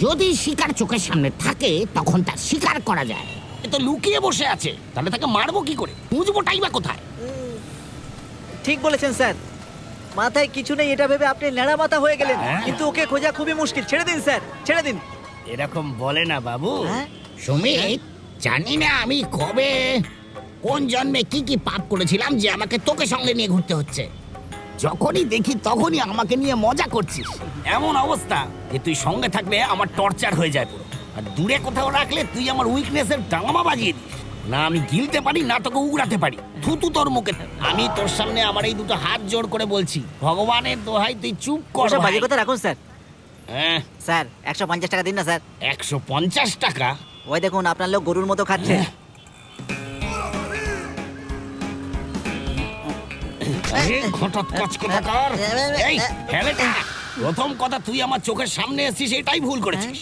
যদি শিকার চোখের সামনে থাকে তখন তার শিকার করা যায়। এ তো লুকিয়ে বসে আছে। তাহলে তাকে মারবো কি করে? খুঁজবোটাই বা কোথায়? ঠিক বলেছেন স্যার। মাথায় কিছু নেই এটা ভেবে আপনি ন্যাড়া মাথা হয়ে গেলেন। হ্যাঁ? কিন্তু ওকে খোঁজা খুবই মুশকিল। ছেড়ে দিন স্যার ছেড়ে দিন। এরকম বলে না বাবু। হ্যাঁ? সুমিত জানি না আমি কবে কোন জন্মে কি কি পাপ করেছিলাম যে আমাকে তোকে সঙ্গে নিয়ে ঘুরতে হচ্ছে। যখনই দেখি তখনই আমাকে নিয়ে মজা করছিস। এমন অবস্থা যে তুই সঙ্গে থাকলে আমার টর্চার হয়ে যায় পুরো। আর দূরে কোথাও রাখলে তুই আমার উইকনেসের ডাঙামা বাজিয়ে দিস। না আমি গিলতে পারি না তোকে উগড়াতে পারি। থুতু তোর মুখে আমি তোর সামনে আমার এই দুটো হাত জোড় করে বলছি ভগবানের দোহাই তুই চুপ কর ওসব বাজে। কথা রাখুন স্যার। হ্যাঁ। স্যার একশো পঞ্চাশ টাকা দিন না স্যার। একশো পঞ্চাশ টাকা? ওই দেখুন আপনার লোক গরুর মতো খাচ্ছে। আরে ঘটৎ কোথাকার এই হেলেটা প্রথম কথা তুই আমার চোখের সামনে এসেছিস এটাই ভুল করেছিস।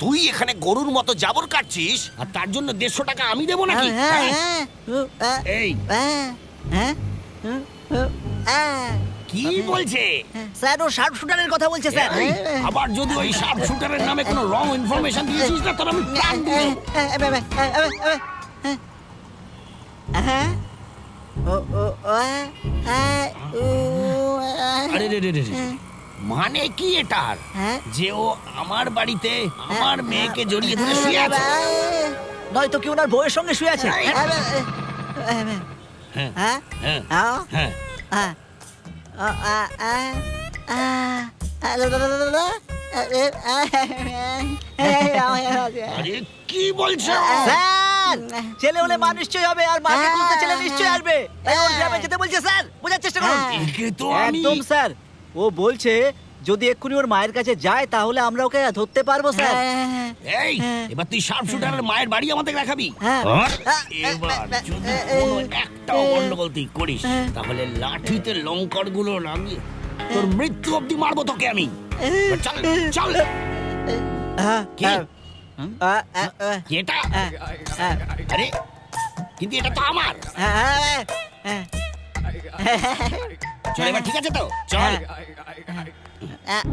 তুই এখানে গরুর মতো জাবর কাটছিস আর তার জন্য দেড়শো টাকা আমি দেবো নাকি? হ্যাঁ, হ্যাঁ? হ্যাঁ, হ্যাঁ, হ্যাঁ, এই। হ্যাঁ, হ্যাঁ, হ্যাঁ, হ্যাঁ, কি বলছে? হ্যাঁ। স্যার ও শার্প শুটারের কথা বলছে স্যার। আবার যদি ওই শার্প শুটারের নামে কোনো রং ইনফরমেশন দিয়েছিস না তোর আমি প্রাণ দিয়ে হ্যাঁ। হ্যাঁ। আরে রে রে রে। মানে কি এটার? হ্যাঁ? যে ও আমার বাড়িতে আমার মেয়েকে জড়িয়ে ধরে শুয়ে আছে। নয়তো কি ওনার বউয়ের সঙ্গে শুয়ে আছে? হ্যাঁ। হ্যাঁ হ্যাঁ হ্যাঁ। হ্যাঁ। হ্যাঁ? হ্যাঁ। কি বলছো? স্যার। ছেলে হলে মা নিশ্চয়ই হবে আর মাকে খুঁজতে ছেলে নিশ্চয়ই আসবে। তাই ওর গ্রামে যেতে বলছে স্যার। বোঝার চেষ্টা করুন। একে তো আমি একদম স্যার। ও বলছে যদি এক্ষুনি ওর মায়ের কাছে যায় তাহলে আমরা ওকে ধরতে পারব স্যার। এই এবার তুই শার্প শুটারের মায়ের বাড়ি আমাদের দেখাবি। হ্যাঁ। এবার যদি কোনো একটা গন্ডগোল তুই করিস তাহলে লাঠিতে লঙ্কারগুলো লাগিয়ে তোর মৃত্যু অব্দি মারবো তোকে আমি। চল চল। হ্যাঁ? হ্যাঁ। এটা? আরে কিন্তু এটা তো আমার। আ, আ, চল এবার ঠিক আছে তো চল। হ্যাঁ,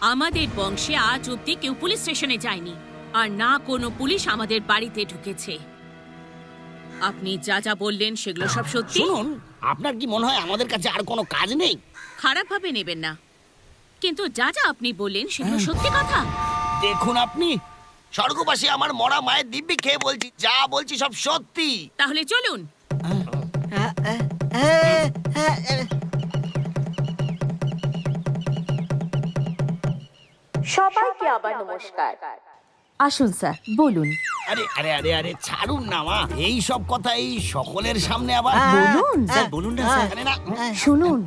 আমাদের বংশে আজ অব্দি কেউ পুলিশ স্টেশনে যায়নি। আর না কোনো পুলিশ আমাদের বাড়িতে ঢুকেছে। আপনি যা যা বললেন সেগুলো সব সত্যি? শুনুন আপনার কি মনে হয় আমাদের কাছে আর কোনো কাজ নেই? খারাপভাবে নেবেন না। কিন্তু যা যা আপনি বললেন সেগুলো সত্যি কথা? দেখুন আপনি স্বর্গবাসী আমার মরা মায়ের দিব্যি খেয়ে বলছি যা বলছি সব সত্যি। তাহলে চলুন। সবাইকে আবার নমস্কার। আসুন স্যার বলুন। আরে আরে আরে আরে ছাড়ুন না মা। এই সব কথা এই সকলের সামনে আবার বলুন। স্যার। বলুন না স্যার আরে না। শুনুন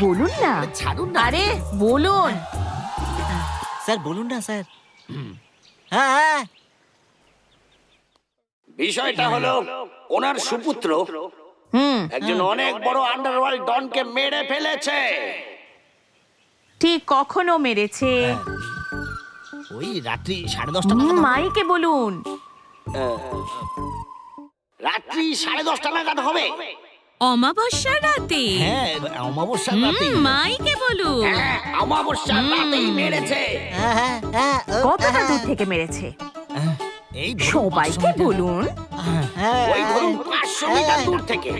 বলুন না। ছাড়ুন না। আরে বলুন। স্যার বলুন না স্যার। হ্যাঁ হ্যাঁ। বিষয়টা হলো ওনার সুপুত্র হুম। একজন অনেক বড় আন্ডারওয়ার্ল্ড ডনকে মেরে ফেলেছে। ঠিক কখনো মেরেছে। ওই রাত্রি সাড়ে দশটা নাগাদ হবে। মাইকে বলুন। রাত্রি সাড়ে দশটা নাগাদ হবে। অমাবস্যার রাতে? হ্যাঁ অমাবস্যার হুম, রাতে মাইকে বলুন। হ্যাঁ অমাবস্যার রাতেই মেরেছে। হ্যাঁ হ্যাঁ হ্যাঁ কতটা দূর থেকে মেরেছে? এই ধরুন সবাইকে 500 বলুন। হ্যাঁ ওই ধরুন পাঁচশো মিটার দূর থেকে।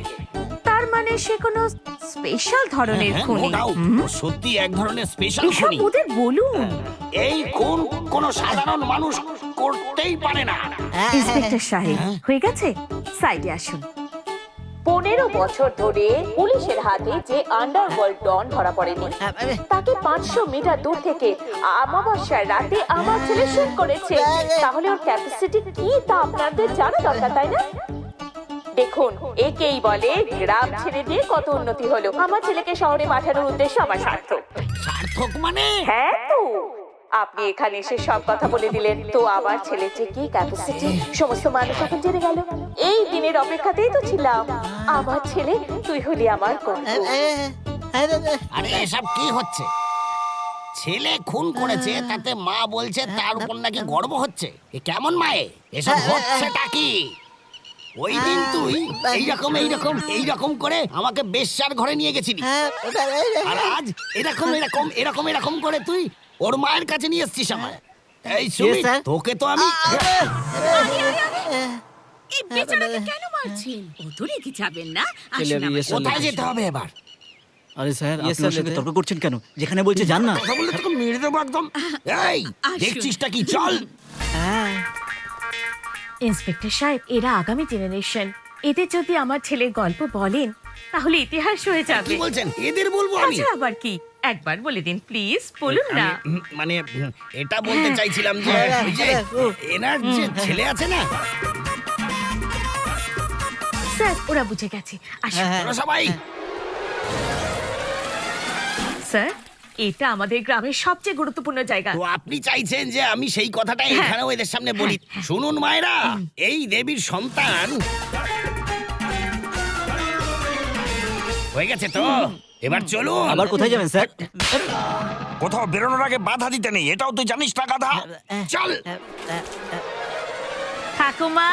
তার মানে সে কোনো স্পেশাল ধরনের হ্যাঁ, খুনি। no doubt, ও সত্যি এক ধরনের স্পেশাল এসব খুনি। ওদের বলুন। এই খুন কোন সাধারণ মানুষ করতেই পারে না। হ্যাঁ, ইন্সপেক্টর সাহেব হয়ে। গেছে? সাইডে আসুন। পনেরো বছর ধরে পুলিশের হাতে যে আন্ডারওয়ার্ল্ড ডন ধরা পড়েনি হ্যাঁ, তাকে পাঁচশো মিটার দূর থেকে আমাবস্যার রাতে আমার ছেলে শুট করেছে তাহলে ওর ক্যাপাসিটি কি তা আপনাদের জানা দরকার তাই না? দেখুন একেই বলে গ্রাম ছেড়ে দিয়ে কত উন্নতি হলো। আমার ছেলেকে শহরে পাঠানোর উদ্দেশ্য আমার সার্থক। সার্থক মানে? হ্যাঁ তো। আপনি এখানে এসে সব কথা বলে দিলেন। তো আমার ছেলে যে কি ক্যাপাসিটি সমস্ত মানুষ এখন জেনে গেল। এই দিনের অপেক্ষাতেই তো ছিলাম। আমার ছেলে তুই হলি আমার আরে, এসব কি হচ্ছে? ছেলে খুন করেছে তাতে মা বলছে তার উপর নাকি গর্ব হচ্ছে। এ কেমন মায়ে? এসব হচ্ছেটা কি? ওই দিন তুই এইরকম এইরকম এইরকম করে আমাকে বেশ্যার ঘরে নিয়ে গেছিলি। আর আজ এরকম এরকম এরকম এরকম করে তুই ওর মায়ের কাছে নিয়ে এসছিস আমার এই সুমিত তোকে তো আমি এই বেচারাকে কেন মারছেন? ও তো রেগে যাবেন না? আসুন কোথায় যেতে হবে এবার? আরে স্যার আপনি ওর সাথে তর্ক করছেন কেন? যেখানে বলছে যান না। কথা বলে তোকে মেরে দেবো একদম। এই। দেখছিসটা কি? চল। ইন্সপেক্টর সাহেব এরা আগামী জেনারেশন এদের যদি আমার ছেলের গল্প বলেন তাহলে ইতিহাস হয়ে যাবে। বলছেন? এদের বলব আমি? তাছাড়া আবার কি? একবার বলে দিন প্লিজ বলুন না। মানে এটা বলতে চাইছিলাম যে এনার যে ছেলে আছে না? স্যার ওরা বুঝে গেছে। আসুন। সবাই। স্যার এটা আমাদের গ্রামের সবচেয়ে গুরুত্বপূর্ণ জায়গা। তো আপনি চাইছেন যে আমি সেই কথাটা হ্যাঁ। এখানেও এদের সামনে বলি। শুনুন মায়েরা এই দেবীর সন্তান হয়ে গেছে তো? এবার চলুন। আবার কোথায় যাবেন স্যার? কোথাও বেরোনোর আগে বাধা দিতে নেই এটাও তুই জানিস না গাধা? চল। ঠাকুমা?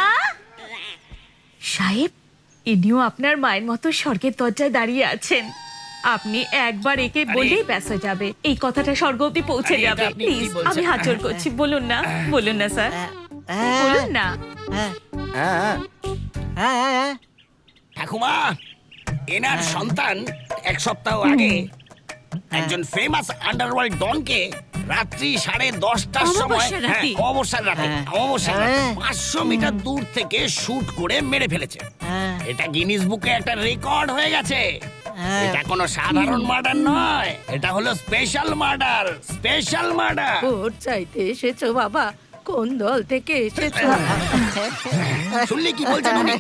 সাহেব ইনিও আপনার মায়ের মতো স্বর্গের দরজায় দাঁড়িয়ে আছেন। আপনি একবার একে বলেই ব্যাস হয়ে যাবে। এই কথাটা স্বর্গ অব্দি পৌঁছে আরে, এটা যাবে আপনি কি প্লিজ বলছেন? আমি হাত জোর করছি। বলুন না বলুন না স্যার। বলুন না। ঠাকুমা এনার সন্তান এক সপ্তাহ আগে একজন ফেমাস আন্ডারওয়ার্ল্ড ডনকে রাত্রি সাড়ে দশটার সময় অমাবস্যার রাতে? হ্যাঁ, অমাবস্যার রাতে অমাবস্যার রাতে পাঁচশো মিটার দূর থেকে শুট করে মেরে ফেলেছে। এটা গিনিস বুকে একটা রেকর্ড হয়ে গেছে। এটা কোনো সাধারণ মার্ডার নয়। এটা হলো special murder special murder vote চাইতে এসেছ বাবা। কোন দল থেকে এসেছ? শুনলি কি বলছেন উনি?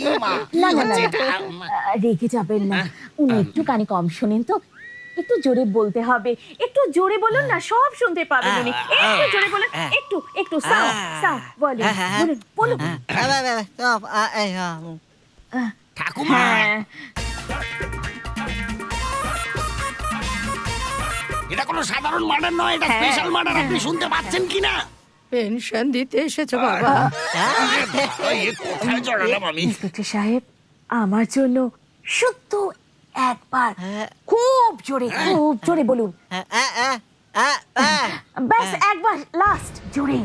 ই মা, কি না, না, হচ্ছে না? রেগে যাবেন না। উনি একটু কানে কম শোনেন তো। একটু জোরে বলতে হবে। একটু জোরে বলুন না সব শুনতে পাবেন উনি। একটু জোরে বলুন। একটু একটু সাউ সাউ বলুন বলুন। বলুন ঠাকুমা। হ্যাঁ। এটা কোনো সাধারণ মার্ডার নয় এটা স্পেশাল মার্ডার আপনি শুনতে পাচ্ছেন কিনা? পেনশন দিতে এসেছ বাবা। ইন্সপেক্টর সাহেব আমার জন্য শুদ্ধ একবার খুব জোরে খুব জোরে বলুন। ব্যাস একবার লাস্ট জোরে।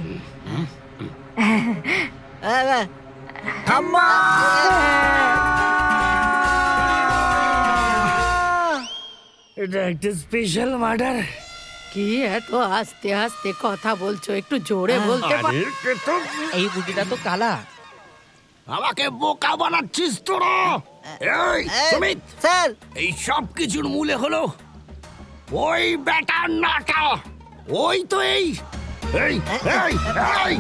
এটা একটা স্পেশাল মার্ডার কি এত আস্তে আস্তে কথা বলছো? একটু জোরে বলতে পার এই বুটিটা তো কালা। আমাকে বোকা বানাচ্ছিস তোরা এই সুমিত। স্যার। এই সব কিছুর মূলে হলো ওই বেটার নাটা ওই তো এই। এই এই এই।